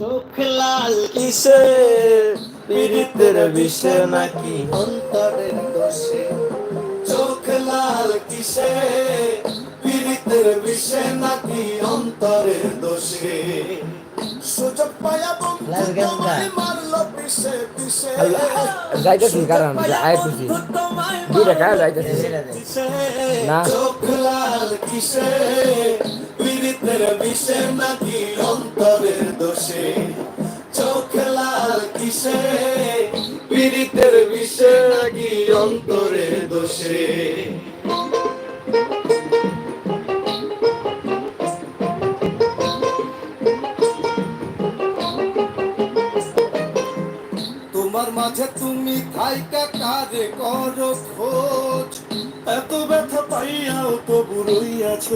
চোখ লাল কিসে? পীড়িতের বিষে নাকি অন্তরের দোষে? চোখ লাল কিসে? পীড়িতের বিষে নাকি অন্তরের দোষে? সুযোগ পায়া বন্ধু। তোমায় মারলো পিছে পিছে। যাইতেছি কারণ আইতেছি। দুইটা খায় যাইতেছি? না। চোখ লাল কিসে? পীড়িতের বিষে নাকি অন্তরের দোষে চোখ লাল কিসে, পীড়িতের বিষে নাকি অন্তরের দোষে। তোমার মাঝে তুমি থাইকা কারে করো খোঁজ। এত ব্যথা পাইয়াও তো বুড়ইয়াছ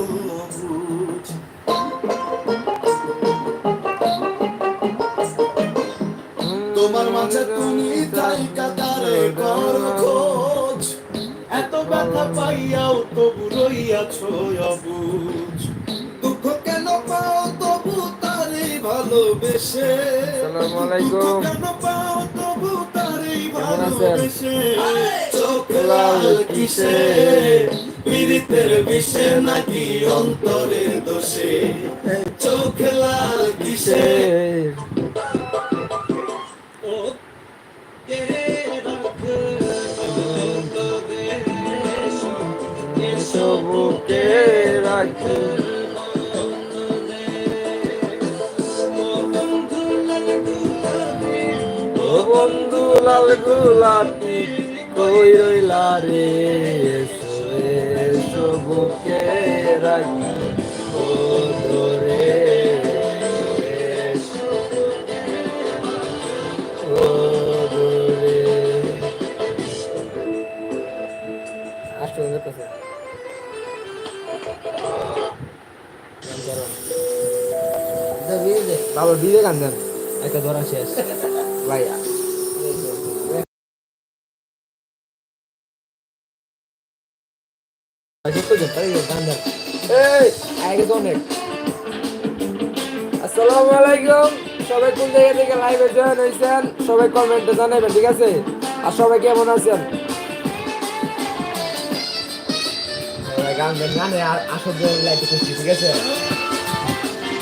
ব্যথা পাইয়াও তো বুড়ইয়াছ অবুঝ দুঃখ কেন পাও তবু তারে ভালোবেসে? কেন পাও তবু তারে ভালোবেসে? চোখ লাল কিসে? পীড়িতের বিষে নাকি অন্তরের দোষে? চোখ লাল কিসে? সবুকে রাখি। ও বন্ধু, লাল গোলাপি কই রইলা রে? বুকে রাখি। ও তোরে এসো ও বাবা গান দেন একটা ধরা শেষ। ভাই আসসালামু আলাইকুম। সবাই কোন জায়গা থেকে লাইভে জয়েন হয়েছেন, সবাই কমেন্টে জানাবেন ঠিক আছে? আর সবাই কেমন আছেন? গান গান আসর লাইভে করছি, ঠিক আছে?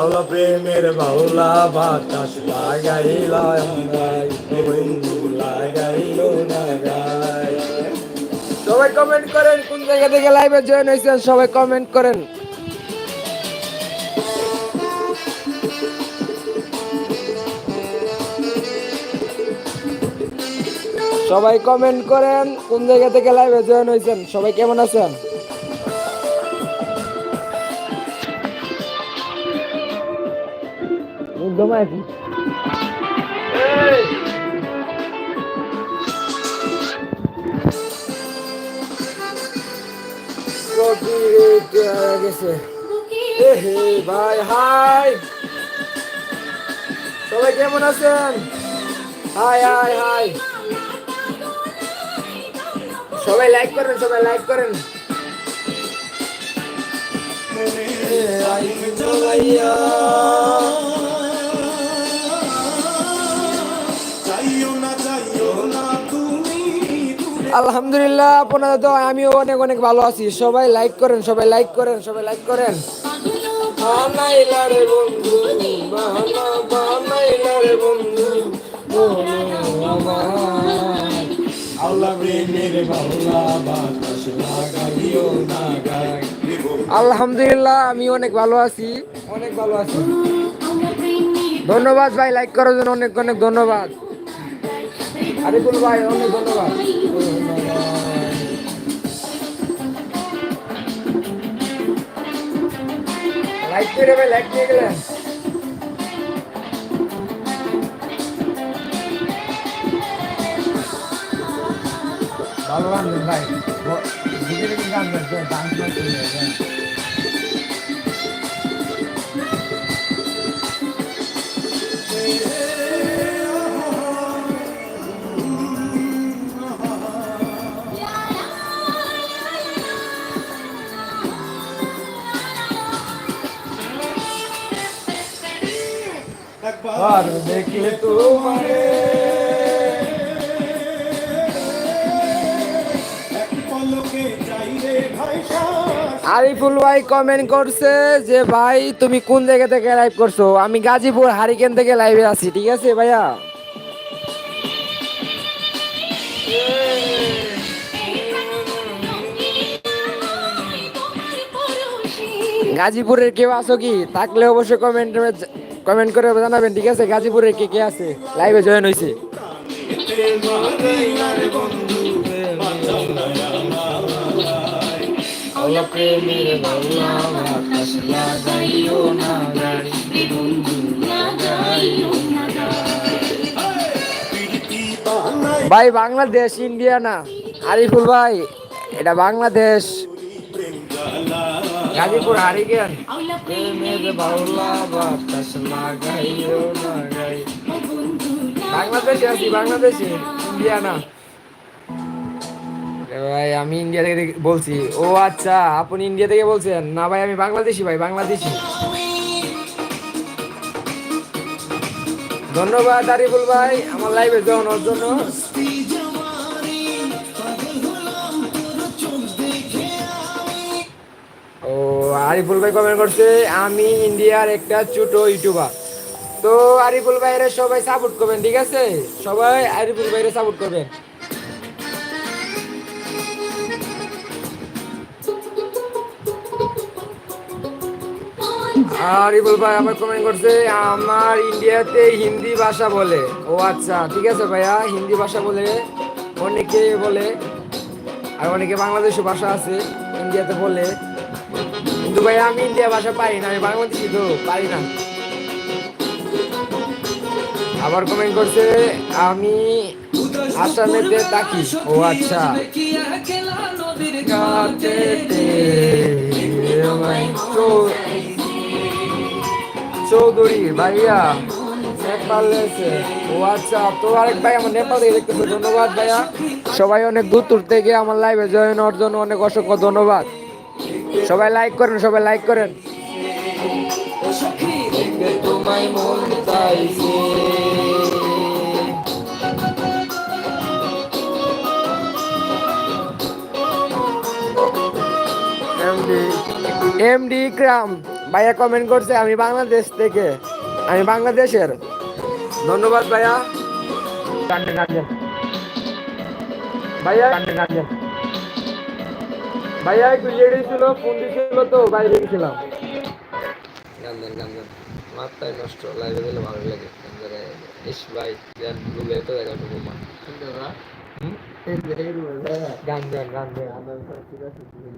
আল্লাহ প্রেমের বাউলা বাতাস লাগাইলা গাই বন্ধু লাগাইলো না গাই সবাই কমেন্ট করেন, কোন জায়গা থেকে লাইভে জয়েন হয়েছেন, সবাই কমেন্ট করেন। সবাই কমেন্ট করেন, কোন জায়গা থেকে লাইভে জয়েন হয়েছেন, সবাই কেমন আছেন? দমায় গেছে এ হে ভাই হাই সবাই কেমন আছেন? Hi hi. হাই সবাই লাইক করেন সবাই লাইক করেন। আলহামদুলিল্লাহ আপনাদের তো আমিও অনেক অনেক ভালো আছি। সবাই লাইক করেন সবাই লাইক করেন সবাই লাইক করেন। আলহামদুলিল্লাহ আমি অনেক ভালো আছি। অনেক ভালো আছি। ধন্যবাদ ভাই লাইক করার জন্য অনেক অনেক ধন্যবাদ। আরিফুল ভাই অনেক ধন্যবাদ। লাইট করে ভাই লাইট নিয়ে গেলেন ভালো রান্ধেন ভাই বুঝে রেখে গান গান গান করে Yeah. আর দেখলে তোমারে। আরিফুল ভাই কমেন্ট করছে যে, ভাই, তুমি কোন জায়গা থেকে লাইভ করছ? আমি গাজীপুর হারিকেন থেকে লাইভে আছি, ঠিক আছে ভাইয়া? গাজীপুরের কেউ আছো কি? থাকলে অবশ্যই কমেন্ট কমেন্ট করে জানাবেন, ঠিক আছে? গাজীপুরে কে কে আছে? লাইভে জয়েন হয়েছে ভাই, বাংলাদেশ, ইন্ডিয়া না। আরিফুল ভাই, এটা বাংলাদেশ। গাজীপুর হারিকেন। বাংলাদেশে আছি বাংলাদেশে ইন্ডিয়া না ভাই আমি ইন্ডিয়া থেকে বলছি। ও আচ্ছা আপনি ইন্ডিয়া থেকে বলছেন? না ভাই আমি বাংলাদেশি ভাই বাংলাদেশি। ধন্যবাদ আরিফুল ভাই আমার লাইভে যাওয়ানোর জন্য আরিফুল ভাই কমেন্ট করছে, আমি ইন্ডিয়ার একটা ছোট ইউটিউবার তো আরিফুল ভাইরে সবাই সাপোর্ট করবেন, ঠিক আছে? সবাই আরিফুল ভাইরে সাপোর্ট করবেন। আরিফুল ভাই আমার কমেন্ট করছে, আমার ইন্ডিয়াতে হিন্দি ভাষা বলে। ও আচ্ছা ঠিক আছে ভাইয়া, হিন্দি ভাষা বলে অনেকে বলে, আর অনেকে বাংলাদেশি ভাষা আছে, ইন্ডিয়াতে বলে। ভাই আমি ইন্ডিয়া ভাষা পারি না, আমি বাংলাদেশি তো, পারি না। আবার কমেন্ট করছে, আমি আসামেতে থাকি। ও আচ্ছা। চৌধুরী ভাইয়া ও আচ্ছা তো আরেক ভাই আমার নেপাল থেকে ধন্যবাদ ভাইয়া। সবাই অনেক দূর দূর থেকে আমার লাইভে জয়েন জন্য অনেক অসংখ্য ধন্যবাদ। সবাই লাইক করেন সবাই লাইক করেন। তোমায় মন চাইছে এমডি ইকরাম ভাইয়া কমেন্ট করছে আমি বাংলাদেশ থেকে। আমি বাংলাদেশের। ধন্যবাদ ভাইয়া। ভাইয়া? ভাইয়া একটু লেডি ছিল ফোন দিছিল তো বাইরে গেছিলাম। গান দেন গান দেন মাথায় নষ্ট লাইভে দিলে ভালো লাগে। ইস ভাই গানগুলো তো দেখা তো বোমা গান দেন গান দেন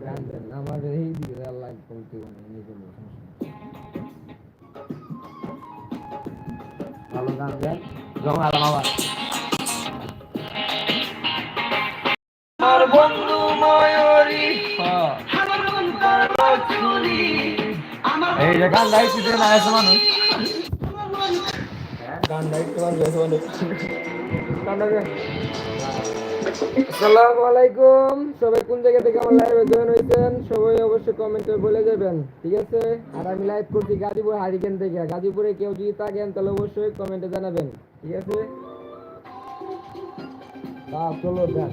গান দেন আমার এই দিকে ভালো গান দেন যখন আলাম আবার গান গাইছি যে না আছে মানুষ? গান গাইতে মানুষ আছে মানুষ আসসালামু আলাইকুম। সবাই কোন জায়গা থেকে আমার লাইভে জয়েন হয়েছেন সবাই অবশ্যই কমেন্টে বলে যাবেন ঠিক আছে? আর আমি লাইভ করছি গাজীপুর হারিকেন থেকে। গাজীপুরে কেউ যদি থাকেন তাহলে অবশ্যই কমেন্টে জানাবেন ঠিক আছে? বাহ চলো দেখ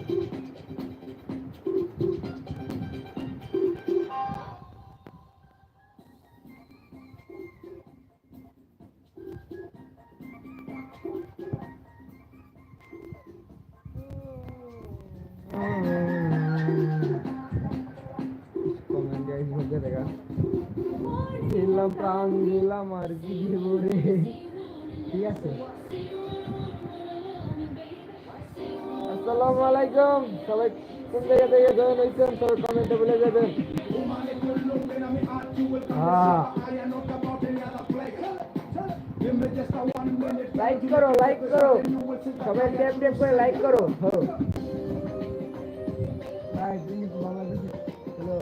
দিলাম প্রাণ দিলাম আর কি দেব রে। ঠিক আছে? আসসালামু আলাইকুম। সবাই কোন জায়গা থেকে জয়েন হয়েছেন, সবাই কমেন্টে বলে যাবেন। হ্যাঁ লাইক করো লাইক করো। সবাই ট্যাপ ট্যাপ করে লাইক করো। হো গাইস ইংলিশ বাংলাদেশ। হ্যালো